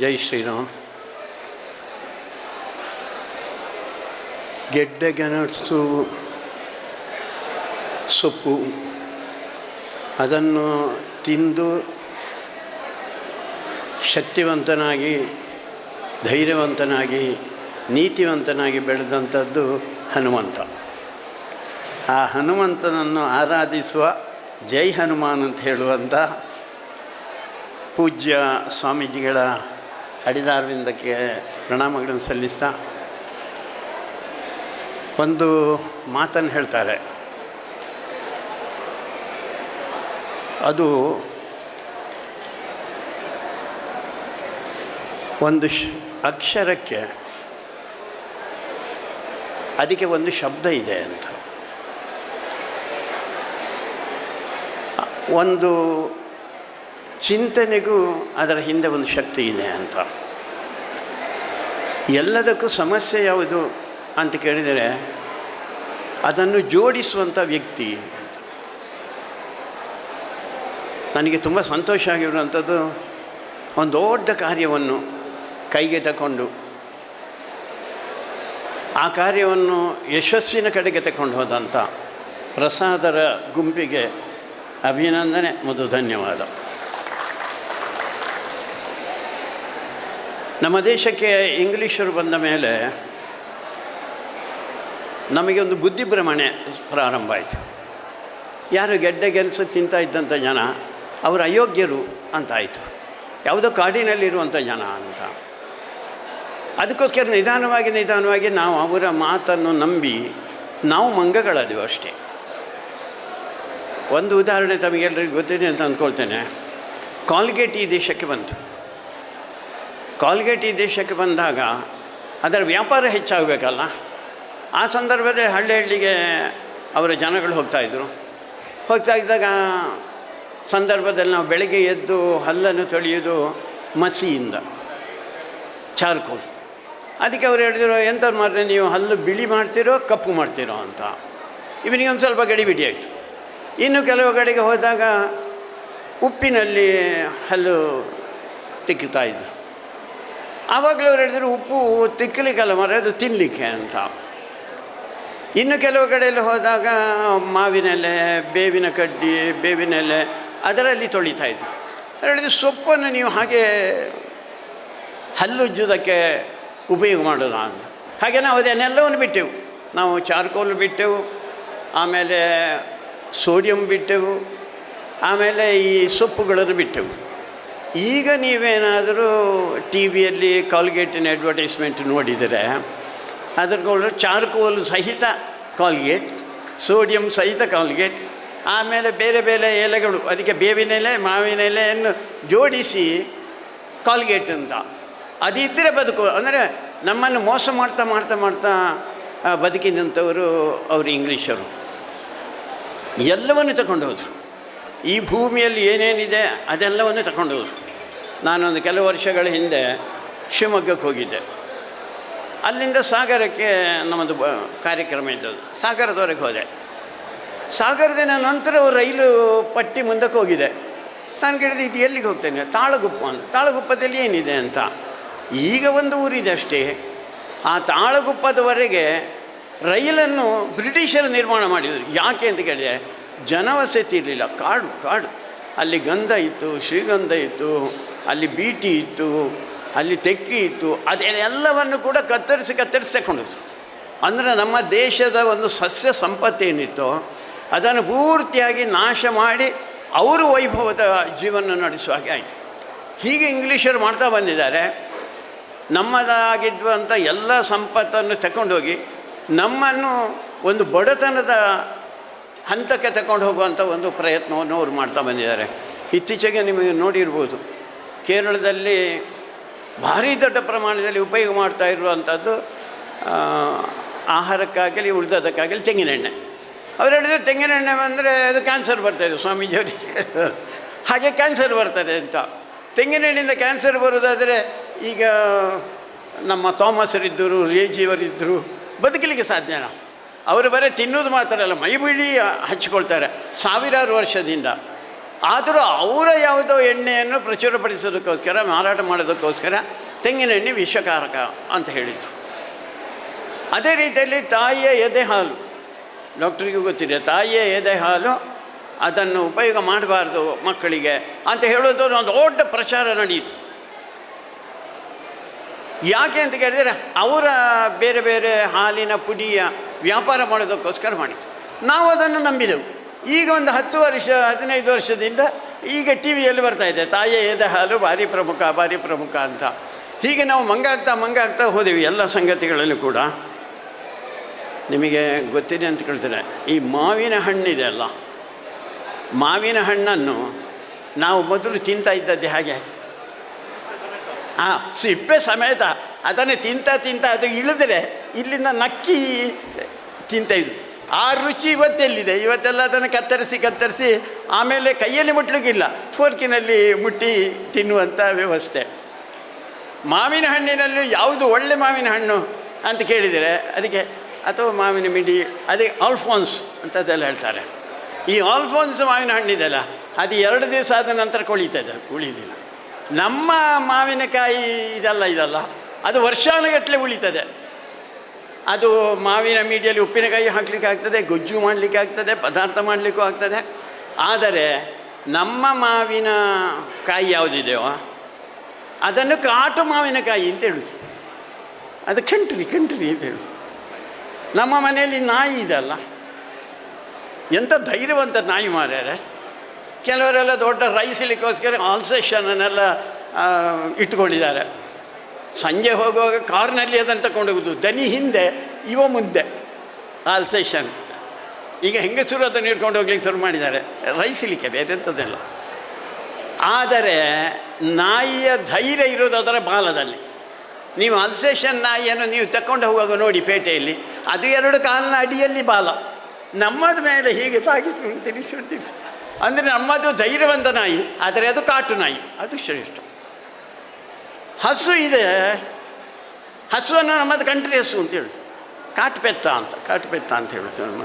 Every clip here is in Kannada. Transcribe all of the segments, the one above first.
ಜೈ ಶ್ರೀರಾಮ್. ಗೆಡ್ಡೆಗೆಣಸು ಸೊಪ್ಪು, ಅದನ್ನು ತಿಂದು ಶಕ್ತಿವಂತನಾಗಿ, ಧೈರ್ಯವಂತನಾಗಿ, ನೀತಿವಂತನಾಗಿ ಬೆಳೆದಂಥದ್ದು ಹನುಮಂತ. ಆ ಹನುಮಂತನನ್ನು ಆರಾಧಿಸುವ ಜೈ ಹನುಮಾನ್ ಅಂತ ಹೇಳುವಂಥ ಪೂಜ್ಯ ಸ್ವಾಮೀಜಿಗಳ ಅಡಿದಾರವಿಂದಕ್ಕೆ ಪ್ರಣಾಮಗಳನ್ನು ಸಲ್ಲಿಸ್ತಾ ಒಂದು ಮಾತನ್ನು ಹೇಳ್ತಾರೆ. ಅದು ಒಂದು ಅಕ್ಷರಕ್ಕೆ ಅದಕ್ಕೆ ಒಂದು ಶಬ್ದ ಇದೆ ಅಂತ. ಒಂದು ಚಿಂತನೆಗೂ ಅದರ ಹಿಂದೆ ಒಂದು ಶಕ್ತಿ ಇದೆ ಅಂತ. ಎಲ್ಲದಕ್ಕೂ ಸಮಸ್ಯೆ ಯಾವುದು ಅಂತ ಕೇಳಿದರೆ ಅದನ್ನು ಜೋಡಿಸುವಂಥ ವ್ಯಕ್ತಿ. ನನಗೆ ತುಂಬ ಸಂತೋಷ ಆಗಿರುವಂಥದ್ದು ಒಂದು ದೊಡ್ಡ ಕಾರ್ಯವನ್ನು ಕೈಗೆ ತಗೊಂಡು ಆ ಕಾರ್ಯವನ್ನು ಯಶಸ್ಸಿನ ಕಡೆಗೆ ತಗೊಂಡು ಹೋದಂಥ ಪ್ರಸಾದರ ಗುಂಪಿಗೆ ಅಭಿನಂದನೆ ಮತ್ತು ಧನ್ಯವಾದ. ನಮ್ಮ ದೇಶಕ್ಕೆ ಇಂಗ್ಲೀಷರು ಬಂದ ಮೇಲೆ ನಮಗೆ ಒಂದು ಬುದ್ಧಿಭ್ರಮಣೆ ಪ್ರಾರಂಭ ಆಯಿತು. ಯಾರು ಗೆಡ್ಡೆ ಗೆಲಸು ತಿಂತ ಇದ್ದಂಥ ಜನ ಅವರು ಅಯೋಗ್ಯರು ಅಂತ ಆಯಿತು. ಯಾವುದೋ ಕಾಡಿನಲ್ಲಿರುವಂಥ ಜನ ಅಂತ. ಅದಕ್ಕೋಸ್ಕರ ನಿಧಾನವಾಗಿ ನಿಧಾನವಾಗಿ ನಾವು ಅವರ ಮಾತನ್ನು ನಂಬಿ ನಾವು ಮಂಗಗಳದೀವಿ ಅಷ್ಟೇ. ಒಂದು ಉದಾಹರಣೆ ತಮಗೆಲ್ಲರಿಗೂ ಗೊತ್ತಿದೆ ಅಂತ ಅಂದ್ಕೊಳ್ತೇನೆ. ಕಾಲ್ಗೇಟ್ ಈ ದೇಶಕ್ಕೆ ಬಂತು. ಕಾಲ್ಗೇಟ್ ಈ ದೇಶಕ್ಕೆ ಬಂದಾಗ ಅದರ ವ್ಯಾಪಾರ ಹೆಚ್ಚಾಗಬೇಕಲ್ಲ? ಆ ಸಂದರ್ಭದಲ್ಲಿ ಹಳ್ಳಿ ಹಳ್ಳಿಗೆ ಅವರ ಜನಗಳು ಹೋಗ್ತಾಯಿದ್ರು ಹೋಗ್ತಾ ಇದ್ದಾಗ ಸಂದರ್ಭದಲ್ಲಿ ನಾವು ಬೆಳಗ್ಗೆ ಎದ್ದು ಹಲ್ಲನ್ನು ತೊಳೆಯೋದು ಮಸಿಯಿಂದ ಚಾರ್ಕೋಲ್ ಅದಕ್ಕೆ ಅವ್ರು ಹೇಳಿದ್ರು ಎಂಥ ಮಾರ್ರೆ, ನೀವು ಹಲ್ಲು ಬಿಳಿ ಮಾಡ್ತೀರೋ, ಕಪ್ಪು ಮಾಡ್ತೀರೋ ಅಂತ. ಇವನಿಗೆ ಒಂದು ಸ್ವಲ್ಪ ಗಡಿಬಿಡಿ ಆಯಿತು. ಇನ್ನು ಕೆಲವು ಕಡೆಗೆ ಹೋದಾಗ ಉಪ್ಪಿನಲ್ಲಿ ಹಲ್ಲು ತಿಕ್ಕುತ್ತಾ ಇದ್ರು. ಆವಾಗಲೂ ಅವ್ರು ಹೇಳಿದ್ರು, ಉಪ್ಪು ತಿಕ್ಕಲಿಕ್ಕಲ್ಲ ಮರ ಅದು ತಿನ್ನಲಿಕ್ಕೆ ಅಂತ. ಇನ್ನು ಕೆಲವು ಕಡೆಯಲ್ಲಿ ಹೋದಾಗ ಮಾವಿನೆಲೆ, ಬೇವಿನ ಕಡ್ಡಿ, ಬೇವಿನೆಲೆ, ಅದರಲ್ಲಿ ತೊಳಿತಾ ಇದ್ದರು ಅವ್ರು ಹೇಳಿದ್ರು, ಸೊಪ್ಪನ್ನು ನೀವು ಹಾಗೆ ಹಲ್ಲುಜ್ಜುವುದಕ್ಕೆ ಉಪಯೋಗ ಮಾಡೋದ ಅಂತ. ಹಾಗೆ ನಾವು ಅದನ್ನೆಲ್ಲವನ್ನು ಬಿಟ್ಟೆವು. ನಾವು ಚಾರ್ಕೋಲ್ ಬಿಟ್ಟೆವು, ಆಮೇಲೆ ಸೋಡಿಯಂ ಬಿಟ್ಟೆವು, ಆಮೇಲೆ ಈ ಸೊಪ್ಪುಗಳನ್ನು ಬಿಟ್ಟೆವು. ಈಗ ನೀವೇನಾದರೂ ಟಿ ವಿಯಲ್ಲಿ ಕಾಲ್ಗೇಟಿನ ಅಡ್ವರ್ಟೈಸ್ಮೆಂಟ್ ನೋಡಿದರೆ ಅದ್ರಗಳು ಚಾರ್ಕೋಲ್ ಸಹಿತ ಕಾಲ್ಗೇಟ್ ಸೋಡಿಯಂ ಸಹಿತ ಕಾಲ್ಗೇಟ್ ಆಮೇಲೆ ಬೇರೆ ಬೇರೆ ಎಲೆಗಳು, ಅದಕ್ಕೆ ಬೇವಿನ ಎಲೆ, ಮಾವಿನ ಎಲೆಯನ್ನು ಜೋಡಿಸಿ ಕಾಲ್ಗೇಟ್ ಅಂತ. ಅದಿದ್ದರೆ ಬದುಕು, ಅಂದರೆ ನಮ್ಮನ್ನು ಮೋಸ ಮಾಡ್ತಾ ಮಾಡ್ತಾ ಮಾಡ್ತಾ ಬದುಕಿದಂಥವರು ಅವರು ಇಂಗ್ಲೀಷರು. ಎಲ್ಲವನ್ನು ತಗೊಂಡು ಹೋದರು ಈ ಭೂಮಿಯಲ್ಲಿ ಏನೇನಿದೆ ಅದೆಲ್ಲವನ್ನು ತಗೊಂಡು ನಾನೊಂದು ಕೆಲವು ವರ್ಷಗಳ ಹಿಂದೆ ಶಿವಮೊಗ್ಗಕ್ಕೆ ಹೋಗಿದ್ದೆ. ಅಲ್ಲಿಂದ ಸಾಗರಕ್ಕೆ ನಮ್ಮದು ಕಾರ್ಯಕ್ರಮ ಇದ್ದದ್ದು. ಸಾಗರದವರೆಗೆ ಹೋದೆ. ಸಾಗರದ ನಂತರ ರೈಲು ಪಟ್ಟಿ ಮುಂದಕ್ಕೆ ಹೋಗಿದೆ. ನಾನು ಕೇಳಿದೆ, ಇದು ಎಲ್ಲಿಗೆ ಹೋಗ್ತೇನೆ? ತಾಳಗುಪ್ಪ ಅಂತ. ತಾಳಗುಪ್ಪದಲ್ಲಿ ಏನಿದೆ ಅಂತ. ಈಗ ಒಂದು ಊರಿದೆ ಅಷ್ಟೇ. ಆ ತಾಳಗುಪ್ಪದವರೆಗೆ ರೈಲನ್ನು ಬ್ರಿಟಿಷರು ನಿರ್ಮಾಣ ಮಾಡಿದರು. ಯಾಕೆ ಅಂತ ಕೇಳಿದೆ ಜನವಸತಿ ಇರಲಿಲ್ಲ. ಕಾಡು ಕಾಡು. ಅಲ್ಲಿ ಗಂಧ ಇತ್ತು, ಶ್ರೀಗಂಧ ಇತ್ತು, ಅಲ್ಲಿ ಬೀಟಿ ಇತ್ತು, ಅಲ್ಲಿ ತೆಕ್ಕಿ ಇತ್ತು ಅದೆಲ್ಲವನ್ನು ಕೂಡ ಕತ್ತರಿಸಿ ಕತ್ತರಿಸಿ ತಗೊಂಡಿದ್ರು ಅಂದರೆ ನಮ್ಮ ದೇಶದ ಒಂದು ಸಸ್ಯ ಸಂಪತ್ತೇನಿತ್ತು ಅದನ್ನು ಪೂರ್ತಿಯಾಗಿ ನಾಶ ಮಾಡಿ ಅವರು ವೈಭವದ ಜೀವನ ನಡೆಸುವ ಹಾಗೆ ಆಯಿತು. ಹೀಗೆ ಇಂಗ್ಲೀಷರು ಮಾಡ್ತಾ ಬಂದಿದ್ದಾರೆ. ನಮ್ಮದಾಗಿದ್ದಂಥ ಎಲ್ಲ ಸಂಪತ್ತನ್ನು ತಗೊಂಡೋಗಿ ನಮ್ಮನ್ನು ಒಂದು ಬಡತನದ ಹಂತಕ್ಕೆ ತಗೊಂಡು ಹೋಗುವಂಥ ಒಂದು ಪ್ರಯತ್ನವನ್ನು ಅವರು ಮಾಡ್ತಾ ಬಂದಿದ್ದಾರೆ. ಇತ್ತೀಚೆಗೆ ನಿಮಗೆ ನೋಡಿರ್ಬೋದು, ಕೇರಳದಲ್ಲಿ ಭಾರಿ ದೊಡ್ಡ ಪ್ರಮಾಣದಲ್ಲಿ ಉಪಯೋಗ ಮಾಡ್ತಾ ಇರುವಂಥದ್ದು ಆಹಾರಕ್ಕಾಗಲಿ ಉಳಿದದಕ್ಕಾಗಲಿ ತೆಂಗಿನೆಣ್ಣೆ. ಅವ್ರು ಹೇಳಿದ್ರು ತೆಂಗಿನೆಣ್ಣೆ ಬಂದರೆ ಅದು ಕ್ಯಾನ್ಸರ್ ಬರ್ತಾಯಿದೆ ಸ್ವಾಮೀಜಿಯವರಿಗೆ. ಹಾಗೆ ಕ್ಯಾನ್ಸರ್ ಬರ್ತದೆ ಅಂತ. ತೆಂಗಿನೆಣ್ಣೆಯಿಂದ ಕ್ಯಾನ್ಸರ್ ಬರೋದಾದರೆ ಈಗ ನಮ್ಮ ಥಾಮಸರಿದ್ದರು ರೇಜಿಯವರಿದ್ದರು ಬದುಕಲಿಕ್ಕೆ ಸಾಧ್ಯನಾ ಅವರು ಬರೀ ತಿನ್ನೋದು ಮಾತ್ರ ಅಲ್ಲ, ಮೈ ಬಿಳಿ ಹಚ್ಕೊಳ್ತಾರೆ ಸಾವಿರಾರು ವರ್ಷದಿಂದ. ಆದರೂ ಅವರ ಯಾವುದೋ ಎಣ್ಣೆಯನ್ನು ಪ್ರಚುರಪಡಿಸೋದಕ್ಕೋಸ್ಕರ, ಮಾರಾಟ ಮಾಡೋದಕ್ಕೋಸ್ಕರ ತೆಂಗಿನ ಎಣ್ಣೆ ವಿಷಕಾರಕ ಅಂತ ಹೇಳಿದರು. ಅದೇ ರೀತಿಯಲ್ಲಿ ತಾಯಿಯ ಎದೆ ಹಾಲು. ಡಾಕ್ಟ್ರಿಗೂ ಗೊತ್ತಿದೆ, ತಾಯಿಯ ಎದೆ ಹಾಲು ಅದನ್ನು ಉಪಯೋಗ ಮಾಡಬಾರ್ದು ಮಕ್ಕಳಿಗೆ ಅಂತ ಹೇಳೋದು ಒಂದು ದೊಡ್ಡ ಪ್ರಚಾರ ನಡೆಯಿತು. ಯಾಕೆ ಅಂತ ಕೇಳಿದರೆ, ಅವರ ಬೇರೆ ಬೇರೆ ಹಾಲಿನ ಪುಡಿಯ ವ್ಯಾಪಾರ ಮಾಡೋದಕ್ಕೋಸ್ಕರ ಮಾಡಿತು ನಾವು ಅದನ್ನು ನಂಬಿದೆವು. ಈಗ ಒಂದು ಹತ್ತು ವರ್ಷ, ಹದಿನೈದು ವರ್ಷದಿಂದ ಈಗ ಟಿ ವಿಯಲ್ಲಿ ಇದೆ. ತಾಯಿಯ ಎದೆ ಹಾಲು, ಭಾರಿ ಪ್ರಮುಖ ಭಾರಿ ಪ್ರಮುಖ ಅಂತ. ಹೀಗೆ ನಾವು ಮಂಗಾಗ್ತಾ ಮಂಗಾಗ್ತಾ ಹೋದೆವು ಎಲ್ಲ ಸಂಗತಿಗಳಲ್ಲಿ ಕೂಡ. ನಿಮಗೆ ಗೊತ್ತಿದೆ ಅಂತ ಕೇಳ್ತಾರೆ ಈ ಮಾವಿನ ಹಣ್ಣಿದೆ ಅಲ್ಲ. ಮಾವಿನ ಹಣ್ಣನ್ನು ನಾವು ಮೊದಲು ತಿಂತಾ ಇದ್ದದ್ದು ಹಾಗೆ. ಹಾಂ ಸಿಪ್ಪೆ ಸಮೇತ ಅದನ್ನು ತಿಂತ ತಿಂತ ಅದು ಇಳಿದ್ರೆ ಇಲ್ಲಿಂದ ನಕ್ಕಿ ತಿಂತ ಇದ್ದು ಆ ರುಚಿ ಇವತ್ತೆಲ್ಲಿದೆ ಇವತ್ತೆಲ್ಲ ಅದನ್ನು ಕತ್ತರಿಸಿ ಕತ್ತರಿಸಿ ಆಮೇಲೆ ಕೈಯಲ್ಲಿ ಮುಟ್ಲಿಕ್ಕಿಲ್ಲ. ಫೋರ್ಕಿನಲ್ಲಿ ಮುಟ್ಟಿ ತಿನ್ನುವಂಥ ವ್ಯವಸ್ಥೆ. ಮಾವಿನ ಹಣ್ಣಿನಲ್ಲಿ ಯಾವುದು ಒಳ್ಳೆ ಮಾವಿನ ಹಣ್ಣು ಅಂತ ಕೇಳಿದರೆ ಅದಕ್ಕೆ ಅಥವಾ ಮಾವಿನ ಮಿಡಿ ಅದಕ್ಕೆ ಆಲ್ಫೋನ್ಸ್ ಅಂತದೆಲ್ಲ ಹೇಳ್ತಾರೆ. ಈ ಆಲ್ಫೋನ್ಸ್ ಮಾವಿನ ಹಣ್ಣಿದೆಲ್ಲ, ಅದು ಎರಡು ದಿವಸ ಆದ ನಂತರ ಕುಳಿತದೆ ಉಳಿದಿಲ್ಲ. ನಮ್ಮ ಮಾವಿನಕಾಯಿ ಇದೆಲ್ಲ ಇದಲ್ಲ, ಅದು ವರ್ಷಾನುಗಟ್ಟಲೆ ಉಳಿತದೆ. ಅದು ಮಾವಿನ ಮೀಡಿಯಲ್ಲಿ ಉಪ್ಪಿನಕಾಯಿ ಹಾಕಲಿಕ್ಕೆ ಆಗ್ತದೆ, ಗೊಜ್ಜು ಮಾಡಲಿಕ್ಕೆ ಆಗ್ತದೆ, ಪದಾರ್ಥ ಮಾಡಲಿಕ್ಕೂ ಆಗ್ತದೆ. ಆದರೆ ನಮ್ಮ ಮಾವಿನ ಕಾಯಿ ಯಾವುದಿದೆಯೋ ಅದನ್ನು ಕಾಟು ಮಾವಿನಕಾಯಿ ಅಂತ ಹೇಳುದು. ಅದು ಕಂಟ್ರಿ ಕಂಟ್ರಿ ಅಂತ ಹೇಳುದು. ನಮ್ಮ ಮನೆಯಲ್ಲಿ ನಾಯಿ ಇದಲ್ಲ. ಎಂಥ ಧೈರ್ಯವಂತ ನಾಯಿ ಮಾರ್ಯಾರೆ ಕೆಲವರೆಲ್ಲ ದೊಡ್ಡ ರೈಸಲಿಕ್ಕೋಸ್ಕರ ಆಲ್ಸೇಷನನ್ನೆಲ್ಲ ಇಟ್ಕೊಂಡಿದ್ದಾರೆ. ಸಂಜೆ ಹೋಗುವಾಗ ಕಾರ್ನಲ್ಲಿ ಅದನ್ನು ತಗೊಂಡು ಹೋಗೋದು ದನಿ ಹಿಂದೆ, ಇವ ಮುಂದೆ. ಆಲ್ಸೇಷನ್ ಈಗ ಹೆಂಗಸರು ಅದನ್ನು ಹಿಡ್ಕೊಂಡು ಹೋಗ್ಲಿಕ್ಕೆ ಶುರು ಮಾಡಿದ್ದಾರೆ. ರೈಸಲಿಕ್ಕೆ ಬೇರೆ ಎಂಥದ್ದೆಲ್ಲ ಆದರೆ ನಾಯಿಯ ಧೈರ್ಯ ಇರೋದು ಅದರ ಬಾಲದಲ್ಲಿ. ನೀವು ಅಲ್ಸೇಷನ್ ನಾಯಿಯನ್ನು ನೀವು ತಕ್ಕೊಂಡು ಹೋಗುವಾಗ ನೋಡಿ ಪೇಟೆಯಲ್ಲಿ, ಅದು ಎರಡು ಕಾಲಿನ ಅಡಿಯಲ್ಲಿ ಬಾಲ. ನಮ್ಮದ ಮೇಲೆ ಹೀಗೆ ತಾಗಿಸ್ಕೊಂಡು ತಿಳಿಸಿ ತಿಳಿಸಿ ಅಂದರೆ ನಮ್ಮದು ಧೈರ್ಯವಂತ ನಾಯಿ, ಆದರೆ ಅದು ಕಾಟು ನಾಯಿ. ಅದು ಶ್ರೇಷ್ಠ. ಹಸು ಇದೆ. ಹಸುವನ್ನು ನಮ್ಮದು ಕಂಟ್ರಿ ಹಸು ಅಂತ ಹೇಳುದು. ಕಾಟು ಪೆತ್ತ ಅಂತ ಕಾಟು ಪೆತ್ತ ಅಂತ ಹೇಳುದು ನಮ್ಮ.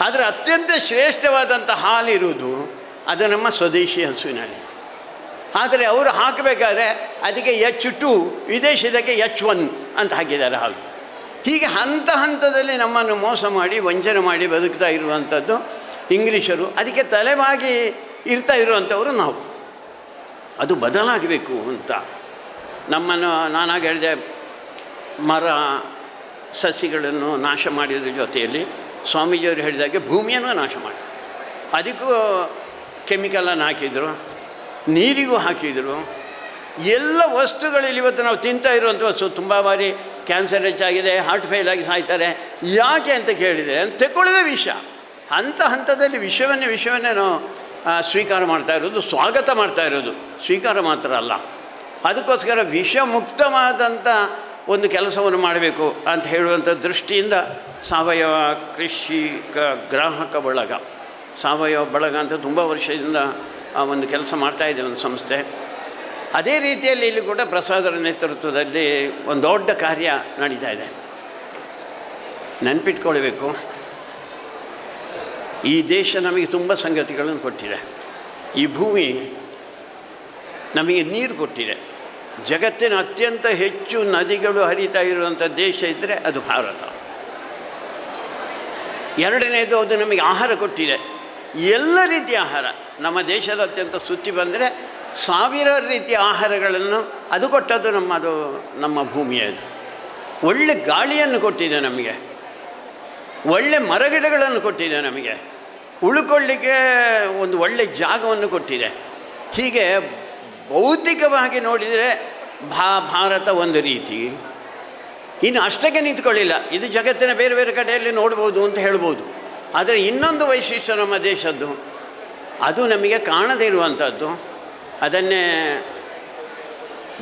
ಆದರೆ ಅತ್ಯಂತ ಶ್ರೇಷ್ಠವಾದಂಥ ಹಾಲಿರುವುದು ಅದು ನಮ್ಮ ಸ್ವದೇಶಿ ಹಸುವಿನಲ್ಲಿ. ಆದರೆ ಅವರು ಹಾಕಬೇಕಾದ್ರೆ ಅದಕ್ಕೆ ಎಚ್ ಟು ವಿದೇಶದಕ್ಕೆ ಎಚ್ ಒನ್ ಅಂತ ಹಾಕಿದ್ದಾರೆ ಹಾಲು. ಹೀಗೆ ಹಂತ ಹಂತದಲ್ಲಿ ನಮ್ಮನ್ನು ಮೋಸ ಮಾಡಿ, ವಂಚನೆ ಮಾಡಿ ಬದುಕ್ತಾ ಇರುವಂಥದ್ದು ಇಂಗ್ಲೀಷರು. ಅದಕ್ಕೆ ತಲೆಬಾಗಿ ಇರ್ತಾ ಇರುವಂಥವರು ನಾವು. ಅದು ಬದಲಾಗಬೇಕು ಅಂತ. ನಮ್ಮನ್ನು ನಾನಾಗ ಹೇಳಿದೆ, ಮರ ಸಸಿಗಳನ್ನು ನಾಶ ಮಾಡಿದ ಜೊತೆಯಲ್ಲಿ ಸ್ವಾಮೀಜಿಯವರು ಹೇಳಿದಾಗೆ ಭೂಮಿಯನ್ನು ನಾಶ ಮಾಡಿ. ಅದಕ್ಕೂ ಕೆಮಿಕಲನ್ನು ಹಾಕಿದರು, ನೀರಿಗೂ ಹಾಕಿದರು. ಎಲ್ಲ ವಸ್ತುಗಳಲ್ಲಿ ಇವತ್ತು ನಾವು ತಿಂತಾ ಇರುವಂಥ ವಸ್ತು ತುಂಬ ಬಾರಿ ಕ್ಯಾನ್ಸರ್ ಹೆಚ್ಚಾಗಿದೆ ಹಾರ್ಟ್ ಫೇಲ್ ಆಗಿ ಸಾಯ್ತಾರೆ. ಯಾಕೆ ಅಂತ ಕೇಳಿದರೆ ತಗೊಳ್ಳೋದೇ ವಿಷ. ಹಂತ ಹಂತದಲ್ಲಿ ವಿಷವನ್ನೇ ವಿಷವನ್ನೇ ನಾವು ಸ್ವೀಕಾರ ಮಾಡ್ತಾ ಇರೋದು, ಸ್ವಾಗತ ಮಾಡ್ತಾ ಇರೋದು. ಸ್ವೀಕಾರ ಮಾತ್ರ ಅಲ್ಲ. ಅದಕ್ಕೋಸ್ಕರ ವಿಷಮುಕ್ತವಾದಂಥ ಒಂದು ಕೆಲಸವನ್ನು ಮಾಡಬೇಕು ಅಂತ ಹೇಳುವಂಥ ದೃಷ್ಟಿಯಿಂದ ಸಾವಯವ ಕೃಷಿಕ ಗ್ರಾಹಕ ಬಳಗ. ಸಾವಯವ ಬಳಗ ಅಂತ ತುಂಬ ವರ್ಷದಿಂದ ಆ ಒಂದು ಕೆಲಸ ಮಾಡ್ತಾಯಿದೆ ಒಂದು ಸಂಸ್ಥೆ. ಅದೇ ರೀತಿಯಲ್ಲಿ ಇಲ್ಲಿ ಕೂಡ ಪ್ರಸಾದರ ನೇತೃತ್ವದಲ್ಲಿ ಒಂದು ದೊಡ್ಡ ಕಾರ್ಯ ನಡೀತಾ ಇದೆ. ನೆನಪಿಟ್ಕೊಳ್ಬೇಕು. ಈ ದೇಶ ನಮಗೆ ತುಂಬ ಸಂಗತಿಗಳನ್ನು ಕೊಟ್ಟಿದೆ. ಈ ಭೂಮಿ ನಮಗೆ ನೀರು ಕೊಟ್ಟಿದೆ. ಜಗತ್ತಿನ ಅತ್ಯಂತ ಹೆಚ್ಚು ನದಿಗಳು ಹರಿತಾ ಇರುವಂಥ ದೇಶ ಇದ್ದರೆ ಅದು ಭಾರತ. ಎರಡನೇದು ಅದು ನಮಗೆ ಆಹಾರ ಕೊಟ್ಟಿದೆ. ಎಲ್ಲ ರೀತಿಯ ಆಹಾರ. ನಮ್ಮ ದೇಶದ ಅತ್ಯಂತ ಸುತ್ತಿ ಬಂದರೆ ಸಾವಿರಾರು ರೀತಿಯ ಆಹಾರಗಳನ್ನು ಅದು ಕೊಟ್ಟದ್ದು ನಮ್ಮದು, ನಮ್ಮ ಭೂಮಿಯದು. ಒಳ್ಳೆ ಗಾಳಿಯನ್ನು ಕೊಟ್ಟಿದೆ ನಮಗೆ. ಒಳ್ಳೆ ಮರಗಿಡಗಳನ್ನು ಕೊಟ್ಟಿದೆ ನಮಗೆ. ಉಳ್ಕೊಳ್ಳಿಕ್ಕೆ ಒಂದು ಒಳ್ಳೆ ಜಾಗವನ್ನು ಕೊಟ್ಟಿದೆ. ಹೀಗೆ ಭೌತಿಕವಾಗಿ ನೋಡಿದರೆ ಭಾ ಭಾರತ ಒಂದು ರೀತಿ. ಇನ್ನು ಅಷ್ಟಕ್ಕೆ ನಿಂತ್ಕೊಳ್ಳಿಲ್ಲ. ಇದು ಜಗತ್ತಿನ ಬೇರೆ ಬೇರೆ ಕಡೆಯಲ್ಲಿ ನೋಡ್ಬೋದು ಅಂತ ಹೇಳ್ಬೋದು. ಆದರೆ ಇನ್ನೊಂದು ವೈಶಿಷ್ಟ್ಯ ನಮ್ಮ ದೇಶದ್ದು, ಅದು ನಮಗೆ ಕಾಣದೇ ಇರುವಂಥದ್ದು. ಅದನ್ನೇ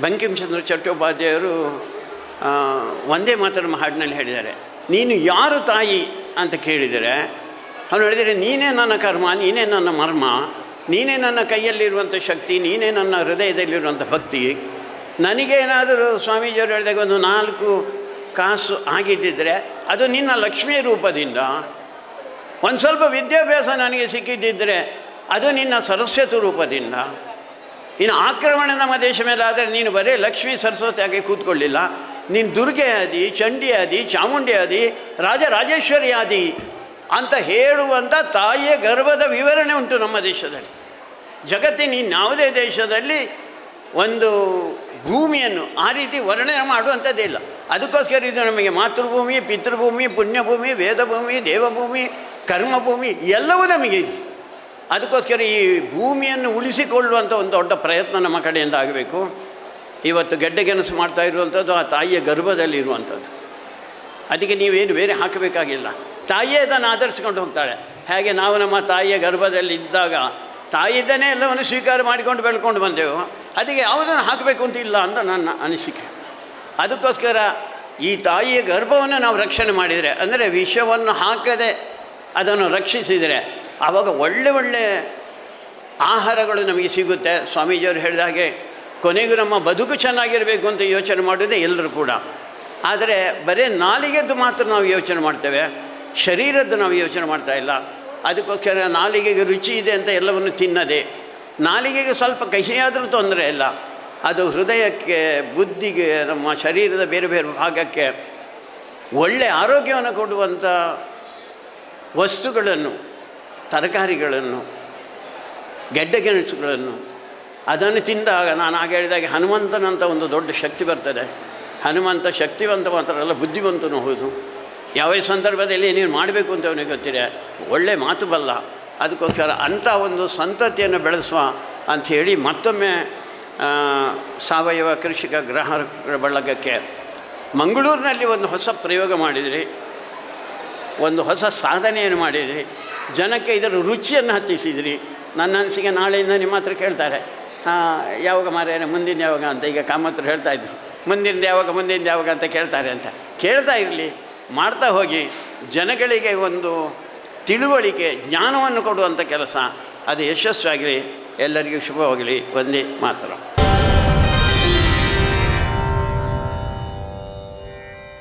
ಬಂಕಿಂಚಂದ್ರ ಚಟ್ಟೋಪಾಧ್ಯಾಯರು ಒಂದೇ ಮಾತನ್ನು ಹಾಡಿನಲ್ಲಿ ಹೇಳಿದ್ದಾರೆ. ನೀನು ಯಾರು ತಾಯಿ ಅಂತ ಕೇಳಿದರೆ ಅವನು ಹೇಳಿದರೆ, ನೀನೇ ನನ್ನ ಕರ್ಮ, ನೀನೇ ನನ್ನ ಮರ್ಮ. ನೀನೇ ನನ್ನ ಕೈಯಲ್ಲಿರುವಂಥ ಶಕ್ತಿ, ನೀನೇ ನನ್ನ ಹೃದಯದಲ್ಲಿರುವಂಥ ಭಕ್ತಿ. ನನಗೇನಾದರೂ ಸ್ವಾಮೀಜಿಯವರು ಹೇಳಿದಾಗ ಒಂದು ನಾಲ್ಕು ಕಾಸು ಆಗಿದ್ದಿದ್ರೆ ಅದು ನಿನ್ನ ಲಕ್ಷ್ಮೀ ರೂಪದಿಂದ. ಒಂದು ಸ್ವಲ್ಪ ವಿದ್ಯಾಭ್ಯಾಸ ನನಗೆ ಸಿಕ್ಕಿದ್ದಿದ್ದರೆ ಅದು ನಿನ್ನ ಸರಸ್ವತಿ ರೂಪದಿಂದ. ಇನ್ನು ಆಕ್ರಮಣ ನಮ್ಮ ದೇಶ ಮೇಲೆ ಆದರೆ ನೀನು ಬರೀ ಲಕ್ಷ್ಮೀ ಸರಸ್ವತಿ ಆಗಿ ಕೂತ್ಕೊಳ್ಳಿಲ್ಲ. ನೀನು ದುರ್ಗೆ ಆದಿ, ಚಂಡಿ ಆದಿ, ಚಾಮುಂಡಿ ಆದಿ ರಾಜರಾಜೇಶ್ವರಿ ಆದಿ ಅಂತ ಹೇಳುವಂಥ ತಾಯಿಯ ಗರ್ಭದ ವಿವರಣೆ ಉಂಟು ನಮ್ಮ ದೇಶದಲ್ಲಿ. ಜಗತ್ತಿನ ಇನ್ಯಾವುದೇ ದೇಶದಲ್ಲಿ ಒಂದು ಭೂಮಿಯನ್ನು ಆ ರೀತಿ ವರ್ಣನೆ ಮಾಡುವಂಥದ್ದೇ ಇಲ್ಲ. ಅದಕ್ಕೋಸ್ಕರ ಇದು ನಮಗೆ ಮಾತೃಭೂಮಿ, ಪಿತೃಭೂಮಿ, ಪುಣ್ಯಭೂಮಿ, ವೇದಭೂಮಿ, ದೇವಭೂಮಿ, ಕರ್ಮಭೂಮಿ ಎಲ್ಲವೂ ನಮಗೆ ಇದೆ. ಅದಕ್ಕೋಸ್ಕರ ಈ ಭೂಮಿಯನ್ನು ಉಳಿಸಿಕೊಳ್ಳುವಂಥ ಒಂದು ದೊಡ್ಡ ಪ್ರಯತ್ನ ನಮ್ಮ ಕಡೆಯಿಂದ ಆಗಬೇಕು. ಇವತ್ತು ಗೆಡ್ಡೆ ಗೆಣಸು ಮಾಡ್ತಾ ಇರುವಂಥದ್ದು, ಆ ತಾಯಿಯ ಗರ್ಭದಲ್ಲಿ ಇರುವಂಥದ್ದು. ಅದಕ್ಕೆ ನೀವೇನು ಬೇರೆ ಹಾಕಬೇಕಾಗಿಲ್ಲ. ತಾಯಿಯೇ ಅದನ್ನು ಆಧರಿಸ್ಕೊಂಡು ಹೋಗ್ತಾಳೆ. ಹಾಗೆ ನಾವು ನಮ್ಮ ತಾಯಿಯ ಗರ್ಭದಲ್ಲಿ ಇದ್ದಾಗ ತಾಯಿದ್ದನೇ ಎಲ್ಲವನ್ನು ಸ್ವೀಕಾರ ಮಾಡಿಕೊಂಡು ಬೆಳ್ಕೊಂಡು ಬಂದೆವು. ಅದಕ್ಕೆ ಯಾವುದನ್ನು ಹಾಕಬೇಕು ಅಂತ ಇಲ್ಲ ಅಂತ ನನ್ನ ಅನಿಸಿಕೆ. ಅದಕ್ಕೋಸ್ಕರ ಈ ತಾಯಿಯ ಗರ್ಭವನ್ನು ನಾವು ರಕ್ಷಣೆ ಮಾಡಿದರೆ, ಅಂದರೆ ವಿಷವನ್ನು ಹಾಕದೆ ಅದನ್ನು ರಕ್ಷಿಸಿದರೆ ಆವಾಗ ಒಳ್ಳೆ ಒಳ್ಳೆ ಆಹಾರಗಳು ನಮಗೆ ಸಿಗುತ್ತೆ. ಸ್ವಾಮೀಜಿಯವರು ಹೇಳಿದ ಹಾಗೆ ಕೊನೆಗೂ ನಮ್ಮ ಬದುಕು ಚೆನ್ನಾಗಿರಬೇಕು ಅಂತ ಯೋಚನೆ ಮಾಡೋದೇ ಎಲ್ಲರೂ ಕೂಡ. ಆದರೆ ಬರೀ ನಾಲಿಗೆದ್ದು ಮಾತ್ರ ನಾವು ಯೋಚನೆ ಮಾಡ್ತೇವೆ. ಶರೀರದ್ದು ನಾವು ಯೋಚನೆ ಮಾಡ್ತಾ ಇಲ್ಲ. ಅದಕ್ಕೋಸ್ಕರ ನಾಲಿಗೆಗೆ ರುಚಿ ಇದೆ ಅಂತ ಎಲ್ಲವನ್ನು ತಿನ್ನದೆ. ನಾಲಿಗೆಗೆ ಸ್ವಲ್ಪ ಕಹಿಯಾದರೂ ತೊಂದರೆ ಇಲ್ಲ. ಅದು ಹೃದಯಕ್ಕೆ, ಬುದ್ಧಿಗೆ, ನಮ್ಮ ಶರೀರದ ಬೇರೆ ಬೇರೆ ಭಾಗಕ್ಕೆ ಒಳ್ಳೆಯ ಆರೋಗ್ಯವನ್ನು ಕೊಡುವಂಥ ವಸ್ತುಗಳನ್ನು, ತರಕಾರಿಗಳನ್ನು, ಗೆಡ್ಡೆ ಗೆಣಸುಗಳನ್ನು, ಅದನ್ನು ತಿಂದಾಗ ನಾನು ಹಾಗೆ ಹೇಳಿದಾಗ ಹನುಮಂತನಂತ ಒಂದು ದೊಡ್ಡ ಶಕ್ತಿ ಬರ್ತದೆ. ಹನುಮಂತ ಶಕ್ತಿವಂತ ಮಾತ್ರ ಅಲ್ಲ, ಬುದ್ಧಿವಂತನೂ ಹೌದು. ಯಾವ ಸಂದರ್ಭದಲ್ಲಿ ನೀನು ಮಾಡಬೇಕು ಅಂತ ಅವನಿಗೆ ಗೊತ್ತಿದೆ. ಒಳ್ಳೆ ಮಾತು ಬಲ್ಲ. ಅದಕ್ಕೋಸ್ಕರ ಅಂಥ ಒಂದು ಸಂತತಿಯನ್ನು ಬೆಳೆಸುವ ಅಂಥೇಳಿ ಮತ್ತೊಮ್ಮೆ ಸಾವಯವ ಕೃಷಿಕ ಗ್ರಹ ಬಳಗಕ್ಕೆ ಮಂಗಳೂರಿನಲ್ಲಿ ಒಂದು ಹೊಸ ಪ್ರಯೋಗ ಮಾಡಿದ್ರಿ. ಒಂದು ಹೊಸ ಸಾಧನೆಯನ್ನು ಮಾಡಿದ್ರಿ. ಜನಕ್ಕೆ ಇದರ ರುಚಿಯನ್ನು ಹತ್ತಿಸಿದಿರಿ. ನನ್ನ ಅನಿಸಿಕೆ ನಾಳೆಯಿಂದ ನಿಮ್ಮ ಹತ್ರ ಕೇಳ್ತಾರೆ. ಯಾವಾಗ ಮಾರೇನೆ ಮುಂದಿನ ಯಾವಾಗ ಅಂತ. ಈಗ ಕಾಮತ್ರ ಹೇಳ್ತಾ ಇದ್ರು. ಮುಂದಿನ ಯಾವಾಗ ಮುಂದಿನ ಯಾವಾಗ ಅಂತ ಕೇಳ್ತಾರೆ ಅಂತ. ಕೇಳ್ತಾ ಇರಲಿ. ಮಾಡ್ತಾ ಹೋಗಿ ಜನಗಳಿಗೆ ಒಂದು ತಿಳುವಳಿಕೆ ಜ್ಞಾನವನ್ನು ಕೊಡುವಂಥ ಕೆಲಸ ಅದು ಯಶಸ್ವಿಯಾಗಲಿ ಎಲ್ಲರಿಗೂ ಶುಭವಾಗಲಿ. ಒಂದೇ ಮಾತ್ರ.